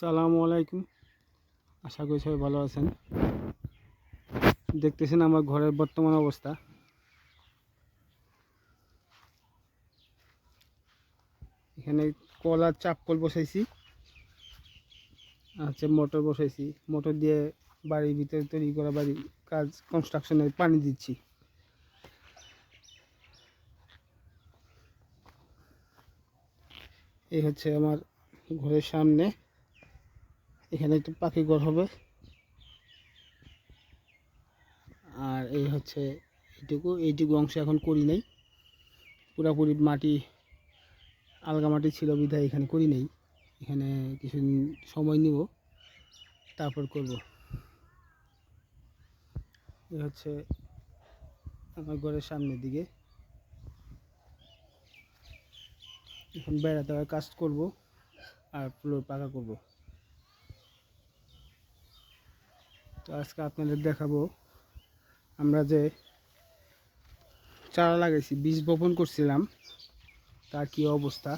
সালামু আলাইকুম। আশা করি সবাই ভালো আছেন। দেখতেছেন আমার ঘরের বর্তমান অবস্থা। এখানে কলার চাপকল বসাইছি আছে মোটর বসাইছি। মোটর দিয়ে বাড়ির ভিতরে তৈরি করা বাড়ি কাজ কনস্ট্রাকশনের পানি দিচ্ছি। এই হচ্ছে আমার ঘরের সামনে। এখানে একটু পাখি ঘর হবে। আর এই হচ্ছে এইটুকু এইটুকু অংশ এখন করি নাই। পুরাপুরি মাটি, আলগা মাটি ছিল বিধায় এখানে করি নেই। এখানে কিছু সময় নিব, তারপর করব। এই হচ্ছে আমার ঘরের সামনের দিকে। এখন বেড়াতে কাজ করব, আর ফ্লোর পাকা করব। তো আজকে আপনাদের দেখাবো। আমরা যে চারা লাগাইছি, বীজ বপন করছিলাম, তার কি অবস্থা,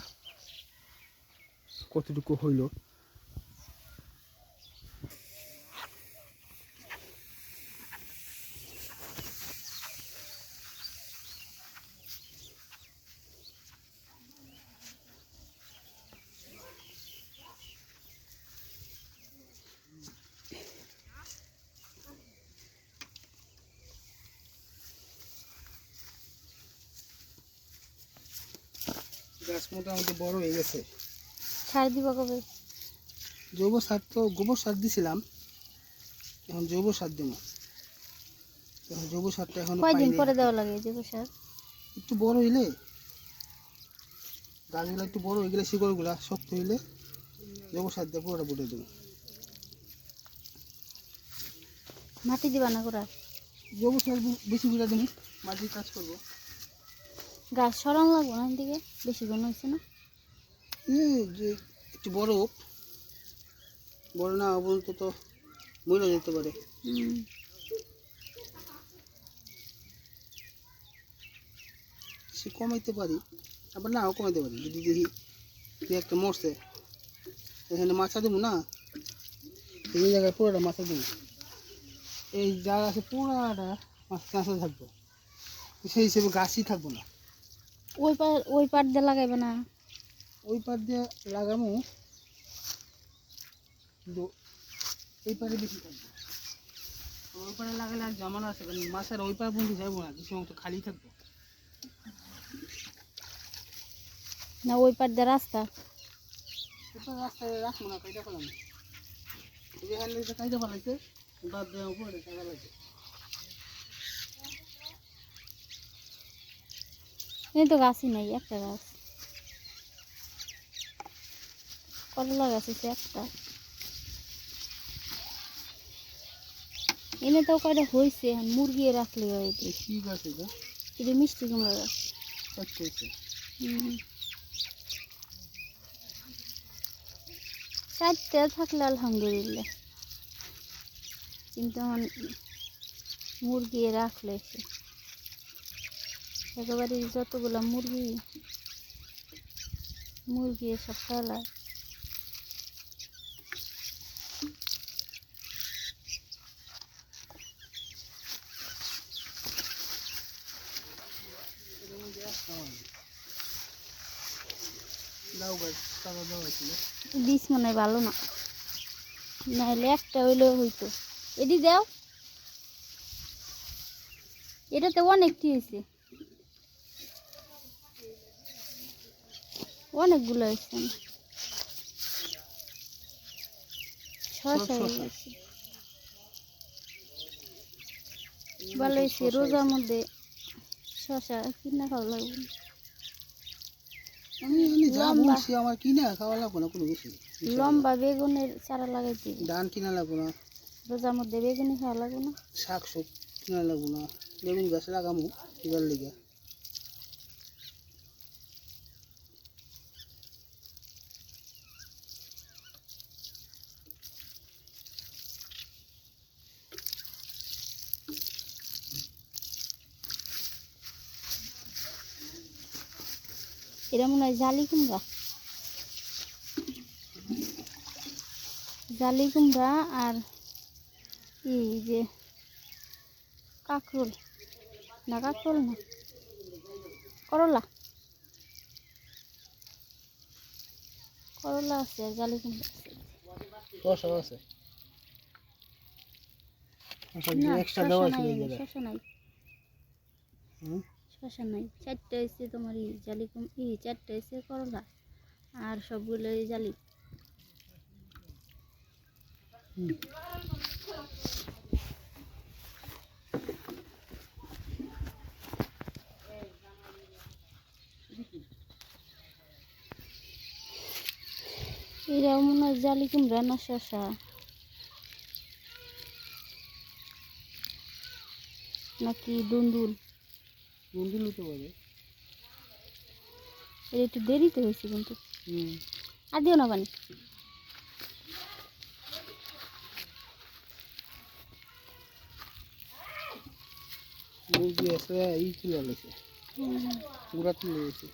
কতটুকু হইল? গাছ মোটামুটি বড় হয়ে গেছে। সার দিবা কবে? জৈব সার তো গোবর সার দিছিলাম এখন জৈব সার দেবো। এখন জৈব সারটা এখন কয়দিন পরে দেওয়া লাগে যে সার? একটু বড় হইলে গাছগুলো একটু বড় হয়ে গেলে শিকড়গুলা শক্ত হইলে জৈব সার দিয়ে পুরোটা ফুটে দেবো। মাটি দিবা না করার জৈব সার বেশি করে দেবো মাটির কাজ করব। গাছ সরান লাগবো না দিকে বেশি ঘন হয়েছে না? যে একটু বড় হোক। বড় না পর্যন্ত তো মরে যেতে পারে। সে কমাইতে পারি আবার নাও কমাইতে পারি। যদি দেখি তুই একটা মরছে এখানে মাছা দেবো না? এই জায়গায় পুরোটা মাছা দেবো। এই জায়গা আছে পুরোটা মাছ কাঁচা থাকব। সেই হিসেবে গাছই থাকব না। ওই পার ওই পার দিয়ে লাগাইবে না? ওই পার দিয়ে লাগামো। কিন্তু এই পারে বেশি থাকবে ওই পারে লাগালে আর জামানা আছে কারণ মাছের ওই পার পর্যন্ত যাব না কিছু অংশ খালি থাকব। না ওই পার দিয়ে রাস্তা? ওটা রাস্তায় রাখব না কাইটা ফেলাম যেখানে কাইটা ফেলাইছে বাদ দেওয়ার উপরে টাকা লাগছে এই তো গাছই নাই একটা গাছ। করলা গাছ আছে একটা। এনে তো কয়টা হয়েছে মুরগি রাখলে হয় কি? গাছ এটা? এটি মিষ্টি কুমড়া গাছ। আচ্ছা আচ্ছা। চারটে থাকলে আলহামদুলিল্লাহ। কিন্তু মুরগি রাখলে একেবারে যতগুলা মুরগি মুরগি সব ফেলায়। বীজ মনে ভালো না। নাহলে একটা হইলেও হইতো। এটি দাও। এটাতে অনেকটি হয়েছে অনেকগুলো হয়েছে হয়ে ভালো হয়েছে রোজার মধ্যে শশা কিনা খাওয়া লাগবে। না। আমি লম্বা। আমার কিনা খাওয়া লাগবে না কোনো বেশি। লম্বা বেগুনের চারা লাগাইতে। ধান কিনা লাগবে না। রোজার মধ্যে বেগুনি খাওয়া লাগবে না। শাক সব কিনা লাগবে না। বেগুন গাছ লাগামো এবার লেগে। এটা মনে হয় জালি কুমড়া। জালি কুমড়া আর এই যে কাকরোল। না কাকরোল না। করলা। করলা আছে আর জালি কুমড়া আছে। আছে। শসা নাই শসা নাই। চারটে হয়েছে তোমার ই জালি কুম ই চারটে হয়েছে করলা আর সবগুলো এই জালি। এরাও মনে হয় জালি কুমড়া না শসা। নাকি দুন্দুল? বন্ধু নিতে পারে। এটা একটু দেরিতে হয়েছে কিন্তু। আর দিও না পানি। মুরগি আছে ই তুলে হুম। গুড়া তুলে গেছে